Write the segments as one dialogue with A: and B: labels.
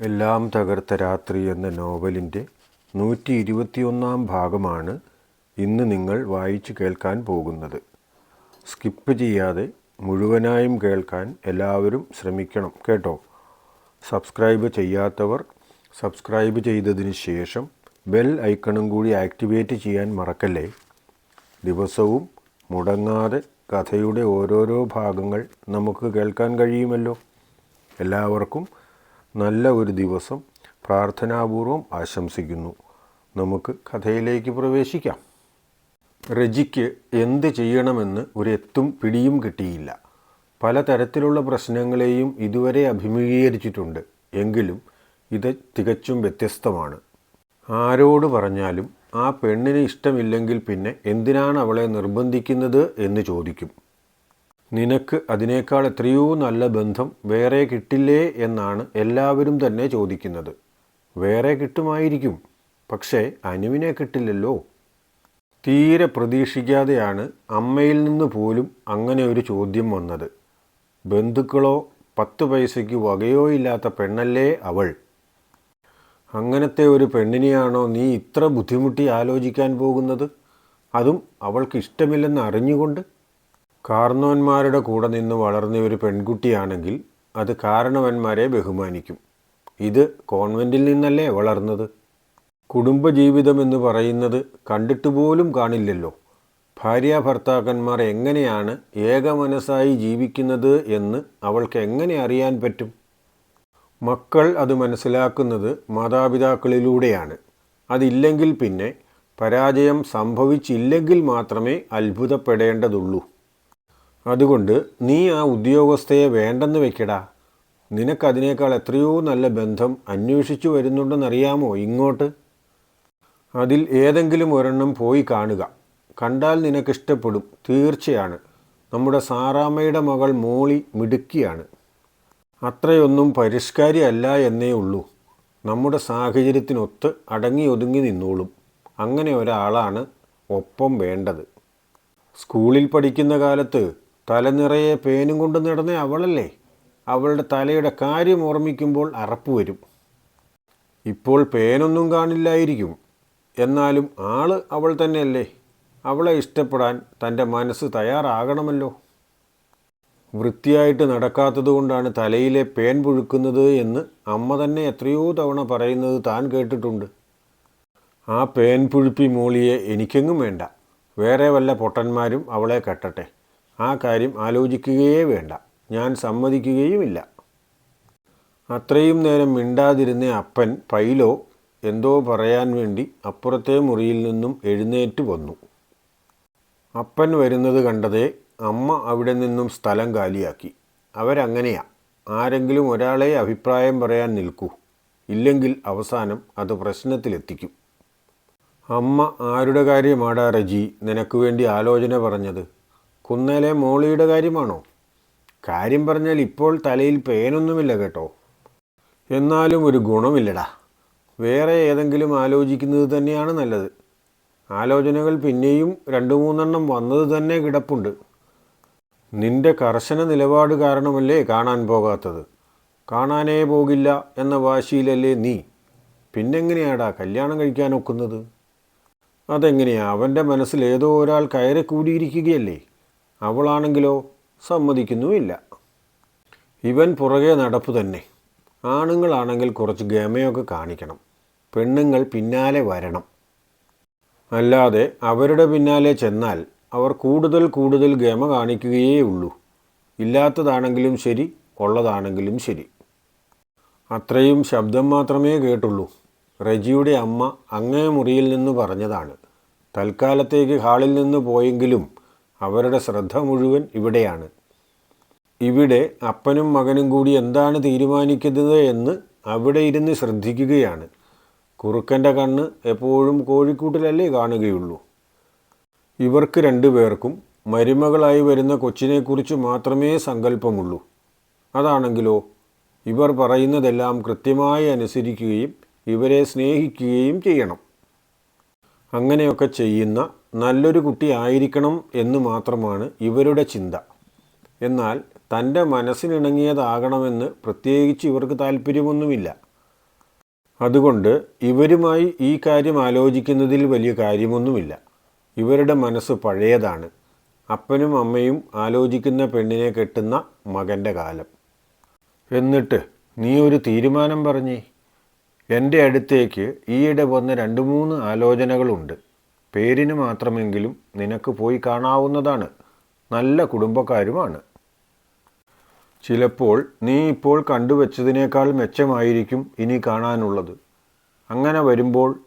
A: എല്ലാം തകർത്ത രാത്രി എന്ന നോവലിന്റെ നൂറ്റി ഇരുപത്തിയൊന്നാം ഭാഗമാണ് ഇന്ന് നിങ്ങൾ വായിച്ചു കേൾക്കാൻ പോകുന്നത്. സ്കിപ്പ് ചെയ്യാതെ മുഴുവനായും കേൾക്കാൻ എല്ലാവരും ശ്രമിക്കണം കേട്ടോ. സബ്സ്ക്രൈബ് ചെയ്യാത്തവർ സബ്സ്ക്രൈബ് ചെയ്തതിന് ശേഷം ബെൽ ഐക്കണും കൂടി ആക്ടിവേറ്റ് ചെയ്യാൻ മറക്കല്ലേ? ദിവസവും മുടങ്ങാതെ കഥയുടെ ഓരോരോ ഭാഗങ്ങൾ നമുക്ക് കേൾക്കാൻ കഴിയുമല്ലോ. എല്ലാവർക്കും നല്ല ഒരു ദിവസം പ്രാർത്ഥനാപൂർവം ആശംസിക്കുന്നു. നമുക്ക് കഥയിലേക്ക് പ്രവേശിക്കാം. റജിക്ക് എന്ത് ചെയ്യണമെന്ന് ഒരെത്തും പിടിയും കിട്ടിയില്ല. പലതരത്തിലുള്ള പ്രശ്നങ്ങളെയും ഇതുവരെ അഭിമുഖീകരിച്ചിട്ടുണ്ട്. എങ്കിലും ഇത് തികച്ചും വ്യത്യസ്തമാണ്. ആരോട് പറഞ്ഞാലും ആ പെണ്ണിന് ഇഷ്ടമില്ലെങ്കിൽ പിന്നെ എന്തിനാണ് അവളെ നിർബന്ധിക്കുന്നത് എന്ന് ചോദിക്കും. നിനക്ക് അതിനേക്കാൾ എത്രയോ നല്ല ബന്ധം വേറെ കിട്ടില്ലേ എന്നാണ് എല്ലാവരും തന്നെ ചോദിക്കുന്നത്. വേറെ കിട്ടുമായിരിക്കും പക്ഷേ അനുവിനെ കിട്ടില്ലല്ലോ. തീരെ പ്രതീക്ഷിക്കാതെയാണ് അമ്മയിൽ നിന്ന് പോലും അങ്ങനെ ഒരു ചോദ്യം വന്നത്. ബന്ധുക്കളോ പത്ത് പൈസയ്ക്ക് വകയോ ഇല്ലാത്ത പെണ്ണല്ലേ അവൾ? അങ്ങനത്തെ ഒരു പെണ്ണിനെയാണോ നീ ഇത്ര ബുദ്ധിമുട്ടി ആലോചിക്കാൻ പോകുന്നത്? അതും അവൾക്ക് ഇഷ്ടമില്ലെന്ന് അറിഞ്ഞുകൊണ്ട് കാർന്നോന്മാരുടെ കൂടെ നിന്ന് വളർന്ന ഒരു പെൺകുട്ടിയാണെങ്കിൽ അത് കാരണവന്മാരെ ബഹുമാനിക്കും. ഇത് കോൺവെന്റിൽ നിന്നല്ലേ വളർന്നത്? കുടുംബജീവിതം എന്ന് പറയുന്നത് കണ്ടിട്ട് പോലും കാണില്ലല്ലോ. ഭാര്യ ഭർത്താക്കന്മാർ എങ്ങനെയാണ് ഏകമനസ്സായി ജീവിക്കുന്നത് എന്ന് അവൾക്ക് എങ്ങനെ അറിയാൻ പറ്റും? മക്കൾ അത് മനസ്സിലാക്കുന്നത് മാതാപിതാക്കളിലൂടെയാണ്. അതില്ലെങ്കിൽ പിന്നെ പരാജയം സംഭവിച്ചില്ലെങ്കിൽ മാത്രമേ അത്ഭുതപ്പെടേണ്ടതുള്ളൂ. അതുകൊണ്ട് നീ ആ ഉദ്യോഗസ്ഥയെ വേണ്ടെന്ന് വെക്കടാ. നിനക്കതിനേക്കാൾ എത്രയോ നല്ല ബന്ധം അന്വേഷിച്ചു വരുന്നുണ്ടെന്നറിയാമോ ഇങ്ങോട്ട്? അതിൽ ഏതെങ്കിലും ഒരെണ്ണം പോയി കാണുക. കണ്ടാൽ നിനക്കിഷ്ടപ്പെടും തീർച്ചയാണ്. നമ്മുടെ സാറാമ്മയുടെ മകൾ മോളി മിടുക്കിയാണ്. അത്രയൊന്നും പരിഷ്കാരി അല്ല എന്നേ ഉള്ളൂ. നമ്മുടെ സാഹചര്യത്തിനൊത്ത് അടങ്ങി ഒതുങ്ങി നിന്നോളും. അങ്ങനെ ഒരാളാണ് ഒപ്പം വേണ്ടത്. സ്കൂളിൽ പഠിക്കുന്ന കാലത്ത് തലനിറയെ പേനും കൊണ്ട് നടന്ന അവളല്ലേ? അവളുടെ തലയുടെ കാര്യം ഓർമ്മിക്കുമ്പോൾ അറപ്പ് വരും. ഇപ്പോൾ പേനൊന്നും കാണില്ലായിരിക്കും. എന്നാലും ആൾ അവൾ തന്നെയല്ലേ? അവളെ ഇഷ്ടപ്പെടാൻ തന്റെ മനസ്സ് തയ്യാറാകണമല്ലോ. വൃത്തിയായിട്ട് നടക്കാത്തതുകൊണ്ടാണ് തലയിലെ പേൻ പുഴുക്കുന്നത് എന്ന് അമ്മ തന്നെ എത്രയോ തവണ പറയുന്നത് താൻ കേട്ടിട്ടുണ്ട്. ആ പേൻ പുഴുപ്പി മോളിയെ എനിക്കെങ്ങും വേണ്ട. വേറെ വല്ല പൊട്ടന്മാരും അവളെ കെട്ടട്ടെ. ആ കാര്യം ആലോചിക്കുകയേ വേണ്ട. ഞാൻ സമ്മതിക്കുകയുമില്ല. അത്രയും നേരം മിണ്ടാതിരുന്ന അപ്പൻ പൈലോ എന്തോ പറയാൻ വേണ്ടി അപ്പുറത്തെ മുറിയിൽ നിന്നും എഴുന്നേറ്റ് വന്നു. അപ്പൻ വരുന്നത് കണ്ടതേ അമ്മ അവിടെ നിന്നും സ്ഥലം കാലിയാക്കി. അവരങ്ങനെയാ. ആരെങ്കിലും ഒരാളെ അഭിപ്രായം പറയാൻ നിൽക്കൂ. ഇല്ലെങ്കിൽ അവസാനം അത് പ്രശ്നത്തിലെത്തിക്കും. അമ്മ ആരുടെ കാര്യമാടാ റജി? നിനക്ക് വേണ്ടി ആലോചന പറഞ്ഞത്? കുന്നേലെ മോളിയുടെ കാര്യമാണോ? കാര്യം പറഞ്ഞാൽ ഇപ്പോൾ തലയിൽ പേനൊന്നുമില്ല കേട്ടോ. എന്നാലും ഒരു ഗുണമില്ലടാ. വേറെ ഏതെങ്കിലും ആലോചിക്കുന്നത് തന്നെയാണ് നല്ലത്. ആലോചനകൾ പിന്നെയും രണ്ട് മൂന്നെണ്ണം വന്നത് തന്നെ കിടപ്പുണ്ട്. നിന്റെ കർശന നിലപാട് കാരണമല്ലേ കാണാൻ പോകാത്തത്? കാണാനേ പോകില്ല എന്ന വാശിയിലല്ലേ നീ? പിന്നെങ്ങനെയാടാ കല്യാണം കഴിക്കാൻ ഒക്കുന്നത്? അതെങ്ങനെയാ? അവന്റെ മനസ്സിൽ ഏതോ ഒരാൾ കയറി കൂടിയിരിക്കുകയല്ലേ അവളാണെങ്കിലോ സമ്മതിക്കുന്നുമില്ല. ഇവൻ പുറകെ നടപ്പ് തന്നെ. ആണുങ്ങളാണെങ്കിൽ കുറച്ച് ഗമയൊക്കെ കാണിക്കണം. പെണ്ണുങ്ങൾ പിന്നാലെ വരണം. അല്ലാതെ അവരുടെ പിന്നാലെ ചെന്നാൽ അവർ കൂടുതൽ കൂടുതൽ ഗമ കാണിക്കുകയേ ഉള്ളൂ ഇല്ലാത്തതാണെങ്കിലും ശരി ഉള്ളതാണെങ്കിലും ശരി. അത്രയും ശബ്ദം മാത്രമേ കേട്ടുള്ളൂ. റജിയുടെ അമ്മ അങ്ങേ മുറിയിൽ നിന്ന് പറഞ്ഞതാണ്. തൽക്കാലത്തേക്ക് ഹാളിൽ നിന്ന് പോയെങ്കിലും അവരുടെ ശ്രദ്ധ മുഴുവൻ ഇവിടെയാണ്. ഇവിടെ അപ്പനും മകനും കൂടി എന്താണ് തീരുമാനിക്കുന്നത് എന്ന് അവിടെ ഇരുന്ന് ശ്രദ്ധിക്കുകയാണ്. കുറുക്കന്റെ കണ്ണ് എപ്പോഴും കോഴിക്കൂട്ടിലല്ലേ കാണുകയുള്ളൂ. ഇവർക്ക് രണ്ടുപേർക്കും മരുമകളായി വരുന്ന കൊച്ചിനെക്കുറിച്ച് മാത്രമേ സങ്കല്പമുള്ളൂ. അതാണെങ്കിലോ? ഇവർ പറയുന്നതെല്ലാം കൃത്യമായി അനുസരിക്കുകയും ഇവരെ സ്നേഹിക്കുകയും ചെയ്യണം. അങ്ങനെയൊക്കെ ചെയ്യുന്ന നല്ലൊരു കുട്ടി ആയിരിക്കണം എന്ന് മാത്രമാണ് ഇവരുടെ ചിന്ത. എന്നാൽ തന്റെ മനസ്സിനിണങ്ങിയതാകണമെന്ന് പ്രത്യേകിച്ച് ഇവർക്ക് താല്പര്യമൊന്നുമില്ല. അതുകൊണ്ട് ഇവരുമായി ഈ കാര്യം ആലോചിക്കുന്നതിൽ വലിയ കാര്യമൊന്നുമില്ല. ഇവരുടെ മനസ്സ് പഴയതാണ്. അപ്പനും അമ്മയും ആലോചിക്കുന്ന പെണ്ണിനെ കെട്ടുന്ന മകന്റെ കാലം. എന്നിട്ട് നീ ഒരു തീരുമാനം പറഞ്ഞേ. എന്റെ അടുത്തേക്ക് ഈയിടെ വന്ന രണ്ട് മൂന്ന് ആലോചനകളുണ്ട്. പേരിന് മാത്രമെങ്കിലും നിനക്ക് പോയി കാണാവുന്നതാണ്. നല്ല കുടുംബക്കാരുമാണ്. ചിലപ്പോൾ നീ ഇപ്പോൾ കണ്ടുവച്ചതിനേക്കാൾ മെച്ചമായിരിക്കും ഇനി കാണാനുള്ളത്. അങ്ങനെ വരുമ്പോൾ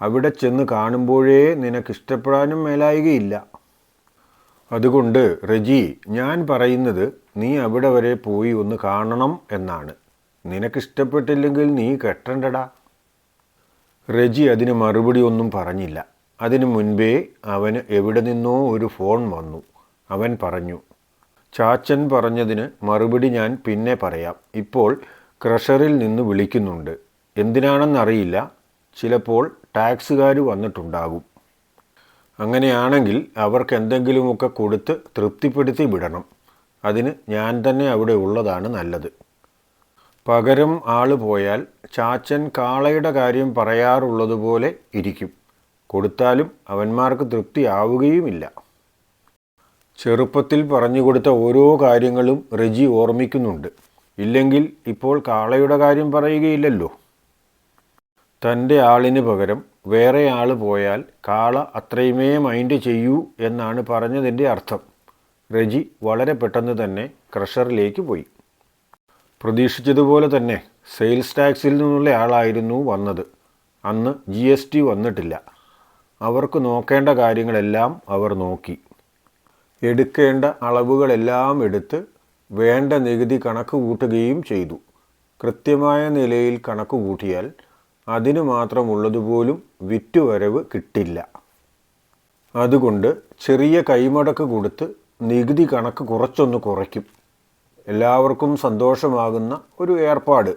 A: അവിടെ ചെന്ന് കാണുമ്പോഴേ നിനക്കിഷ്ടപ്പെടാനും മേലായികയില്ല. അതുകൊണ്ട് റജി ഞാൻ പറയുന്നത് നീ അവിടെ വരെ പോയി ഒന്ന് കാണണം എന്നാണ്. നിനക്കിഷ്ടപ്പെട്ടില്ലെങ്കിൽ നീ കെട്ടണ്ടടാ. റജി അതിന് മറുപടി ഒന്നും പറഞ്ഞില്ല. അതിനു മുൻപേ അവന് എവിടെ നിന്നോ ഒരു ഫോൺ വന്നു. അവൻ പറഞ്ഞു ചാച്ചൻ പറഞ്ഞതിന് മറുപടി ഞാൻ പിന്നെ പറയാം. ഇപ്പോൾ ക്രഷറിൽ നിന്ന് വിളിക്കുന്നുണ്ട്. എന്തിനാണെന്നറിയില്ല. ചിലപ്പോൾ ടാക്സുകാർ വന്നിട്ടുണ്ടാകും. അങ്ങനെയാണെങ്കിൽ അവർക്ക് എന്തെങ്കിലുമൊക്കെ കൊടുത്ത് തൃപ്തിപ്പെടുത്തി വിടണം. അതിന് ഞാൻ തന്നെ അവിടെ ഉള്ളതാണ് നല്ലത്. പകരം ആൾ പോയാൽ ചാച്ചൻ കാളയുടെ കാര്യം പറയാറുള്ളതുപോലെ ഇരിക്കും. കൊടുത്താലും അവന്മാർക്ക് തൃപ്തിയാവുകയുമില്ല. ചെറുപ്പത്തിൽ പറഞ്ഞു കൊടുത്ത ഓരോ കാര്യങ്ങളും റെജി ഓർമ്മിക്കുന്നുണ്ട്. ഇല്ലെങ്കിൽ ഇപ്പോൾ കാളയുടെ കാര്യം പറയുകയില്ലല്ലോ. തന്റെ ആളിന് പകരം വേറെ ആൾ പോയാൽ കാള അത്രയുമേ മൈൻഡ് ചെയ്യൂ എന്നാണ് പറഞ്ഞതിന്റെ അർത്ഥം. റെജി വളരെ പെട്ടെന്ന് തന്നെ ക്രഷറിലേക്ക് പോയി. പ്രതീക്ഷിച്ചതുപോലെ തന്നെ സെയിൽസ് ടാക്സിൽ നിന്നുള്ള ആളായിരുന്നു വന്നത്. അന്ന് ജി വന്നിട്ടില്ല. അവർക്ക് നോക്കേണ്ട കാര്യങ്ങളെല്ലാം അവർ നോക്കി. എടുക്കേണ്ട അളവുകളെല്ലാം എടുത്ത് വേണ്ട നികുതി കണക്ക് കൂട്ടുകയും ചെയ്തു. കൃത്യമായ നിലയിൽ കണക്ക് കൂട്ടിയാൽ അതിനു മാത്രമുള്ളതുപോലും വിറ്റുവരവ് കിട്ടില്ല. അതുകൊണ്ട് ചെറിയ കൈമടക്ക് കൊടുത്ത് നികുതി കണക്ക് കുറച്ചൊന്ന് കുറയ്ക്കും. എല്ലാവർക്കും സന്തോഷമാകുന്ന ഒരു ഏർപ്പാട്.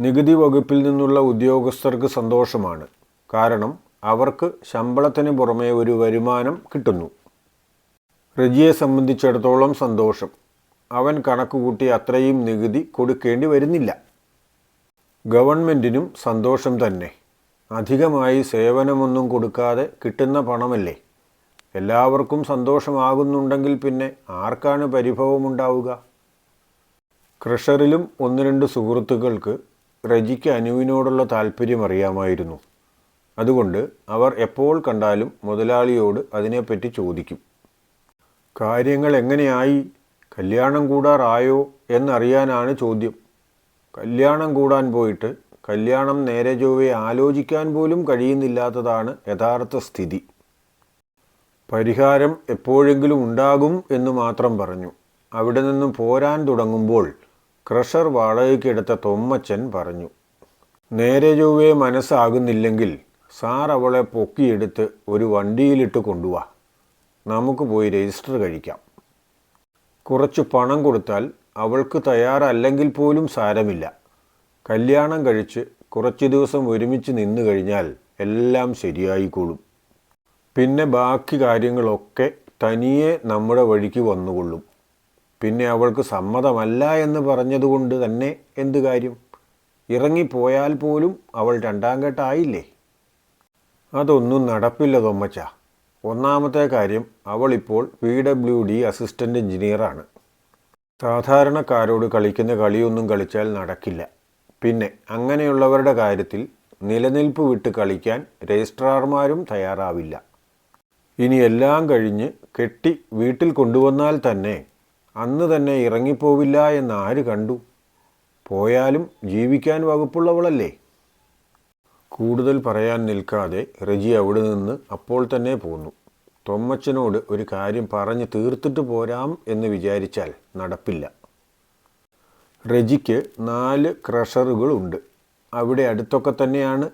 A: നികുതി വകുപ്പിൽ നിന്നുള്ള ഉദ്യോഗസ്ഥർക്ക് സന്തോഷമാണ്. കാരണം അവർക്ക് ശമ്പളത്തിന് പുറമേ ഒരു വരുമാനം കിട്ടുന്നു. റജിയെ സംബന്ധിച്ചിടത്തോളം സന്തോഷം. അവൻ കണക്ക് കൂട്ടി അത്രയും നികുതി കൊടുക്കേണ്ടി വരുന്നില്ല. ഗവൺമെന്റിനും സന്തോഷം തന്നെ. അധികമായി സേവനമൊന്നും കൊടുക്കാതെ കിട്ടുന്ന പണമല്ലേ? എല്ലാവർക്കും സന്തോഷമാകുന്നുണ്ടെങ്കിൽ പിന്നെ ആർക്കാണ് പരിഭവമുണ്ടാവുക? ക്രഷറിലും ഒന്ന് രണ്ട് സുഹൃത്തുക്കൾക്ക് റജിക്ക് അനുവിനോടുള്ള താല്പര്യം അറിയാമായിരുന്നു. അതുകൊണ്ട് അവർ എപ്പോൾ കണ്ടാലും മുതലാളിയോട് അതിനെപ്പറ്റി ചോദിക്കും. കാര്യങ്ങൾ എങ്ങനെയായി? കല്യാണം കൂടാറായോ എന്നറിയാനാണ് ചോദ്യം. കല്യാണം കൂടാൻ പോയിട്ട് കല്യാണം നേരെ ചൊവ്വെ ആലോചിക്കാൻ പോലും കഴിയുന്നില്ലാത്തതാണ് യഥാർത്ഥ സ്ഥിതി. പരിഹാരം എപ്പോഴെങ്കിലും ഉണ്ടാകും എന്ന് മാത്രം പറഞ്ഞു. അവിടെ നിന്നും പോരാൻ തുടങ്ങുമ്പോൾ ക്രഷർ വാടകയ്ക്കെടുത്ത തൊമ്മച്ചൻ പറഞ്ഞു നേരെ ചൊവ്വേ മനസ്സാകുന്നില്ലെങ്കിൽ സാർ അവളെ പൊക്കിയെടുത്ത് ഒരു വണ്ടിയിലിട്ട് കൊണ്ടുവാ. നമുക്ക് പോയി രജിസ്റ്റർ കഴിക്കാം. കുറച്ച് പണം കൊടുത്താൽ അവൾക്ക് തയ്യാറല്ലെങ്കിൽ പോലും സാരമില്ല. കല്യാണം കഴിച്ച് കുറച്ച് ദിവസം ഒരുമിച്ച് നിന്നു കഴിഞ്ഞാൽ എല്ലാം ശരിയായിക്കോളും. പിന്നെ ബാക്കി കാര്യങ്ങളൊക്കെ തനിയെ നമ്മുടെ വഴിക്ക് വന്നുകൊള്ളും. പിന്നെ അവൾക്ക് സമ്മതമല്ല എന്ന് പറഞ്ഞതുകൊണ്ട് തന്നെ എന്ത് കാര്യം? ഇറങ്ങിപ്പോയാൽ പോലും അവൾ രണ്ടാം കെട്ടായില്ലേ അതൊന്നും നടപ്പില്ല തൊമ്മച്ച ഒന്നാമത്തെ കാര്യം അവളിപ്പോൾ പി ഡബ്ല്യു ഡി അസിസ്റ്റന്റ് എഞ്ചിനീയറാണ് സാധാരണക്കാരോട് കളിക്കുന്ന കളിയൊന്നും കളിച്ചാൽ നടക്കില്ല. പിന്നെ അങ്ങനെയുള്ളവരുടെ കാര്യത്തിൽ നിലനിൽപ്പ് വിട്ട് കളിക്കാൻ രജിസ്ട്രാർമാരും തയ്യാറാവില്ല. ഇനി എല്ലാം കഴിഞ്ഞ് കെട്ടി വീട്ടിൽ കൊണ്ടുവന്നാൽ തന്നെ അന്ന് തന്നെ ഇറങ്ങിപ്പോവില്ല എന്ന് ആര് കണ്ടു? പോയാലും ജീവിക്കാൻ വകുപ്പുള്ളവളല്ലേ? കൂടുതൽ പറയാൻ നിൽക്കാതെ റജി അവിടെ നിന്ന് അപ്പോൾ തന്നെ പോന്നു. തൊമ്മച്ചനോട് ഒരു കാര്യം പറഞ്ഞ് തീർത്തിട്ട് പോരാം എന്ന് വിചാരിച്ചാൽ നടപ്പില്ല. റജിക്ക് നാല് ക്രഷറുകളുണ്ട് അവിടെ അടുത്തൊക്കെ തന്നെയാണ്.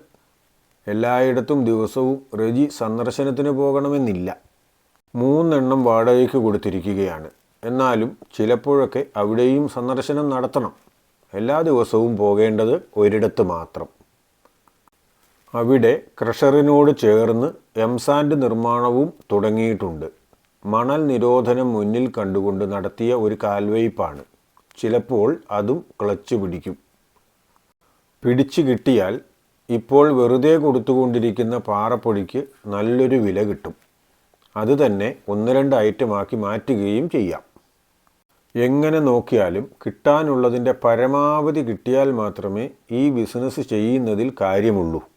A: എല്ലായിടത്തും ദിവസവും റജി സന്ദർശനത്തിന് പോകണമെന്നില്ല. മൂന്നെണ്ണം വാടകയ്ക്ക് കൊടുത്തിരിക്കുകയാണ്. എന്നാലും ചിലപ്പോഴൊക്കെ അവിടെയും സന്ദർശനം നടത്തണം. എല്ലാ ദിവസവും പോകേണ്ടത് ഒരിടത്ത് മാത്രം. അവിടെ ക്രഷറിനോട് ചേർന്ന് എംസാൻഡ് നിർമ്മാണവും തുടങ്ങിയിട്ടുണ്ട്. മണൽ നിരോധനം മുന്നിൽ കണ്ടുകൊണ്ട് നടത്തിയ ഒരു കാൽവയ്പ്പാണ്. ചിലപ്പോൾ അതും ക്ലച്ച് പിടിക്കും. പിടിച്ചു കിട്ടിയാൽ ഇപ്പോൾ വെറുതെ കൊടുത്തുകൊണ്ടിരിക്കുന്ന പാറപ്പൊടിക്ക് നല്ലൊരു വില കിട്ടും. അത് തന്നെ ഒന്ന് രണ്ട് ഐറ്റമാക്കി മാറ്റുകയും ചെയ്യാം. എങ്ങനെ നോക്കിയാലും കിട്ടാനുള്ളതിന്റെ പരമാവധി കിട്ടിയാൽ മാത്രമേ ഈ ബിസിനസ് ചെയ്യുന്നതിൽ കാര്യമുള്ളൂ.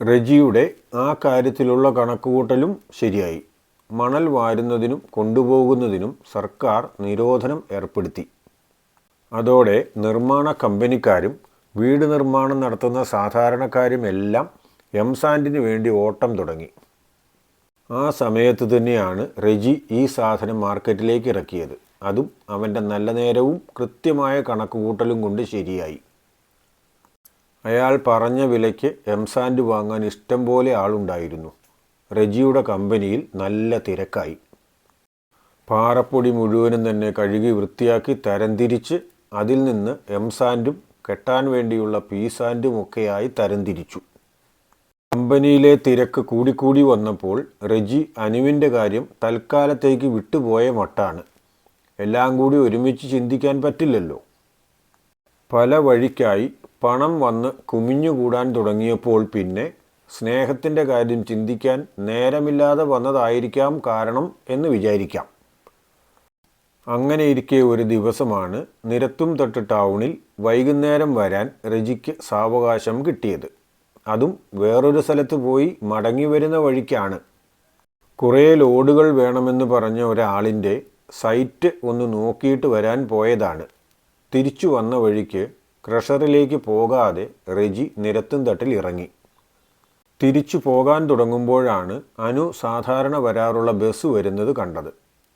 A: റെജിയുടെ ആ കാര്യത്തിലുള്ള കണക്കുകൂട്ടലും ശരിയായി. മണൽ വാരുന്നതിനും കൊണ്ടുപോകുന്നതിനും സർക്കാർ നിരോധനം ഏർപ്പെടുത്തി. അതോടെ നിർമ്മാണ കമ്പനിക്കാരും വീട് നിർമ്മാണം നടത്തുന്ന സാധാരണക്കാരും എല്ലാം എംസാൻഡിന് വേണ്ടി ഓട്ടം തുടങ്ങി. ആ സമയത്ത് തന്നെയാണ് റെജി ഈ സാധനം മാർക്കറ്റിലേക്ക് ഇറക്കിയത്. അതും അവന്റെ നല്ല നേരവും കൃത്യമായ കണക്കുകൂട്ടലും കൊണ്ട് ശരിയായി. അയാൾ പറഞ്ഞ വിലയ്ക്ക് എംസാൻഡ് വാങ്ങാൻ ഇഷ്ടം പോലെ ആളുണ്ടായിരുന്നു. റെജിയുടെ കമ്പനിയിൽ നല്ല തിരക്കായി. പാറപ്പൊടി മുഴുവനും തന്നെ കഴുകി വൃത്തിയാക്കി തരംതിരിച്ച് അതിൽ നിന്ന് എംസാൻഡും കെട്ടാൻ വേണ്ടിയുള്ള പീസാൻഡും ഒക്കെയായി തരംതിരിച്ചു കമ്പനിയിലെ തിരക്ക് കൂടിക്കൂടി വന്നപ്പോൾ റെജി അനുവിന്റെ കാര്യം തൽക്കാലത്തേക്ക് വിട്ടുപോയ മട്ടാണ്. എല്ലാം കൂടി ഒരുമിച്ച് ചിന്തിക്കാൻ പറ്റില്ലല്ലോ. പല വഴിക്കായി പണം വന്ന് കുമിഞ്ഞുകൂടാൻ തുടങ്ങിയപ്പോൾ പിന്നെ സ്നേഹത്തിന്റെ കാര്യം ചിന്തിക്കാൻ നേരമില്ലാതെ വന്നതായിരിക്കാം കാരണം എന്ന് വിചാരിക്കാം. അങ്ങനെ ഇരിക്കെ ഒരു ദിവസമാണ് നിരത്തും തൊട്ട് ടൗണിൽ വൈകുന്നേരം വരാൻ രജിക്ക് സാവകാശം കിട്ടിയത്. അതും വേറൊരു സ്ഥലത്ത് പോയി മടങ്ങി വരുന്ന വഴിക്കാണ്. കുറേ ലോഡുകൾ വേണമെന്ന് പറഞ്ഞ ഒരാളിന്റെ സൈറ്റ് ഒന്ന് നോക്കിയിട്ട് വരാൻ പോയതാണ്. തിരിച്ചു വന്ന വഴിക്ക് ക്രഷറിലേക്ക് പോകാതെ റെജി നിരത്തും തട്ടിൽ ഇറങ്ങി. തിരിച്ചു പോകാൻ തുടങ്ങുമ്പോഴാണ് അനു സാധാരണ വരാറുള്ള ബസ് വരുന്നത് കണ്ടത്.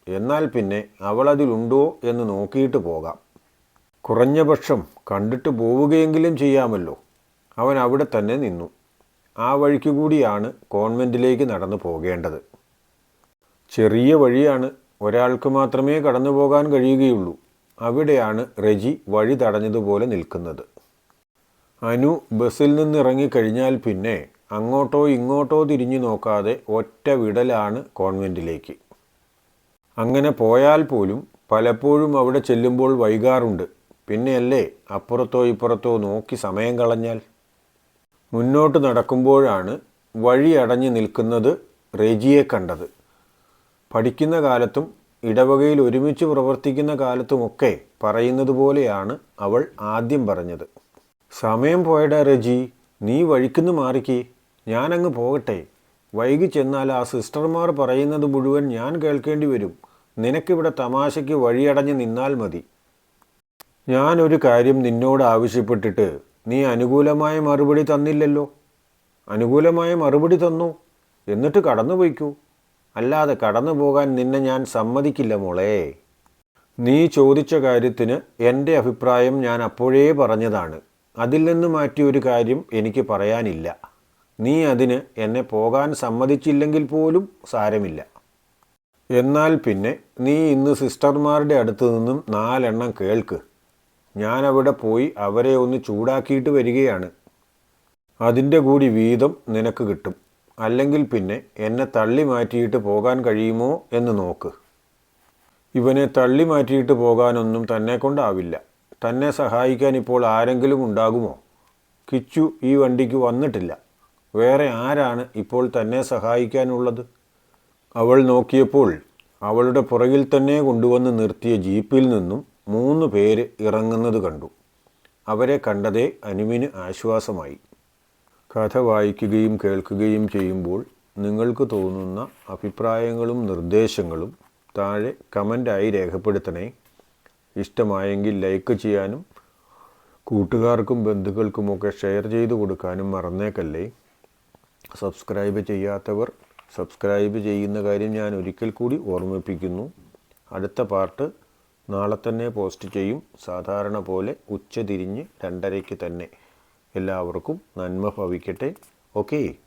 A: എന്നാൽ പിന്നെ അവൾ അതിലുണ്ടോ എന്ന് നോക്കിയിട്ട് പോകാം. കുറഞ്ഞപക്ഷം കണ്ടിട്ട് പോവുകയെങ്കിലും ചെയ്യാമല്ലോ. അവൻ അവിടെ തന്നെ നിന്നു. ആ വഴിക്ക് കൂടിയാണ് കോൺവെന്റിലേക്ക് നടന്നു പോകേണ്ടത്. ചെറിയ വഴിയാണ്. ഒരാൾക്ക് മാത്രമേ കടന്നു പോകാൻ കഴിയുകയുള്ളൂ. അവിടെയാണ് റെജി വഴി തടഞ്ഞതുപോലെ നിൽക്കുന്നത്. അനു ബസ്സിൽ നിന്നിറങ്ങിക്കഴിഞ്ഞാൽ പിന്നെ അങ്ങോട്ടോ ഇങ്ങോട്ടോ തിരിഞ്ഞു നോക്കാതെ ഒറ്റ വിടലാണ് കോൺവെന്റിലേക്ക് അങ്ങനെ പോയാൽ പോലും പലപ്പോഴും അവിടെ ചെല്ലുമ്പോൾ വൈകാറുണ്ട്. പിന്നെയല്ലേ അപ്പുറത്തോ ഇപ്പുറത്തോ നോക്കി സമയം കളഞ്ഞാൽ? മുന്നോട്ട് നടക്കുമ്പോഴാണ് വഴി അടഞ്ഞു നിൽക്കുന്നത് റെജിയെ കണ്ടത്. പഠിക്കുന്ന കാലത്തും ഇടവകയിൽ ഒരുമിച്ച് പ്രവർത്തിക്കുന്ന കാലത്തുമൊക്കെ പറയുന്നത് പോലെയാണ് അവൾ ആദ്യം പറഞ്ഞത്. സമയം പോയടാ രജി നീ വഴിക്കുന്ന് മാറിക്കേ. ഞാനങ്ങ് പോകട്ടെ. വൈകി ചെന്നാൽ ആ സിസ്റ്റർമാർ പറയുന്നത് മുഴുവൻ ഞാൻ കേൾക്കേണ്ടി വരും. നിനക്കിവിടെ തമാശയ്ക്ക് വഴിയടഞ്ഞ് നിന്നാൽ മതി. ഞാനൊരു കാര്യം നിന്നോട് ആവശ്യപ്പെട്ടിട്ട് നീ അനുകൂലമായ മറുപടി തന്നില്ലല്ലോ. അനുകൂലമായ മറുപടി തന്നു? എന്നിട്ട് കടന്നു പോയിക്കൂ അല്ലാതെ കടന്നു പോകാൻ നിന്നെ ഞാൻ സമ്മതിക്കില്ല മോളെ. നീ ചോദിച്ച കാര്യത്തിന് എന്റെ അഭിപ്രായം ഞാൻ അപ്പോഴേ പറഞ്ഞതാണ്. അതിൽ നിന്ന് മാറ്റി ഒരു കാര്യം എനിക്ക് പറയാനില്ല. നീ അതിന് എന്നെ പോകാൻ സമ്മതിച്ചില്ലെങ്കിൽ പോലും സാരമില്ല. എന്നാൽ പിന്നെ നീ ഇന്ന് സിസ്റ്റർമാരുടെ അടുത്തു നിന്നും നാലെണ്ണം കേൾക്ക്. ഞാൻ അവിടെ പോയി അവരെ ഒന്ന് ചൂടാക്കിയിട്ട് വരികയാണ്. അതിന്റെ കൂടി വീതം നിനക്ക് കിട്ടും. അല്ലെങ്കിൽ പിന്നെ എന്നെ തള്ളി മാറ്റിയിട്ട് പോകാൻ കഴിയുമോ എന്ന് നോക്ക്. ഇവനെ തള്ളി മാറ്റിയിട്ട് പോകാനൊന്നും തന്നെ കൊണ്ടാവില്ല. തന്നെ സഹായിക്കാൻ ഇപ്പോൾ ആരെങ്കിലും ഉണ്ടാകുമോ? കിച്ചു ഈ വണ്ടിക്ക് വന്നിട്ടില്ല. വേറെ ആരാണ് ഇപ്പോൾ തന്നെ സഹായിക്കാനുള്ളത്? അവൾ നോക്കിയപ്പോൾ അവളുടെ പുറകിൽ തന്നെ കൊണ്ടുവന്ന് നിർത്തിയ ജീപ്പിൽ നിന്നും മൂന്ന് പേര് ഇറങ്ങുന്നത് കണ്ടു. അവരെ കണ്ടതേ അനുവിന് ആശ്വാസമായി. കഥ വായിക്കുകയും കേൾക്കുകയും ചെയ്യുമ്പോൾ നിങ്ങൾക്ക് തോന്നുന്ന അഭിപ്രായങ്ങളും നിർദ്ദേശങ്ങളും താഴെ കമന്റായി രേഖപ്പെടുത്തണേ. ഇഷ്ടമായെങ്കിൽ ലൈക്ക് ചെയ്യാനും കൂട്ടുകാർക്കും ബന്ധുക്കൾക്കുമൊക്കെ ഷെയർ ചെയ്തു കൊടുക്കാനും മറന്നേക്കല്ലേ. സബ്സ്ക്രൈബ് ചെയ്യാത്തവർ സബ്സ്ക്രൈബ് ചെയ്യുന്ന കാര്യം ഞാൻ ഒരിക്കൽ കൂടി ഓർമ്മിപ്പിക്കുന്നു. അടുത്ത പാർട്ട് നാളെ തന്നെ പോസ്റ്റ് ചെയ്യും. സാധാരണ പോലെ ഉച്ച തിരിഞ്ഞ് രണ്ടരയ്ക്ക് തന്നെ. എല്ലാവർക്കും നന്മ ഭവിക്കട്ടെ. ഓക്കേ.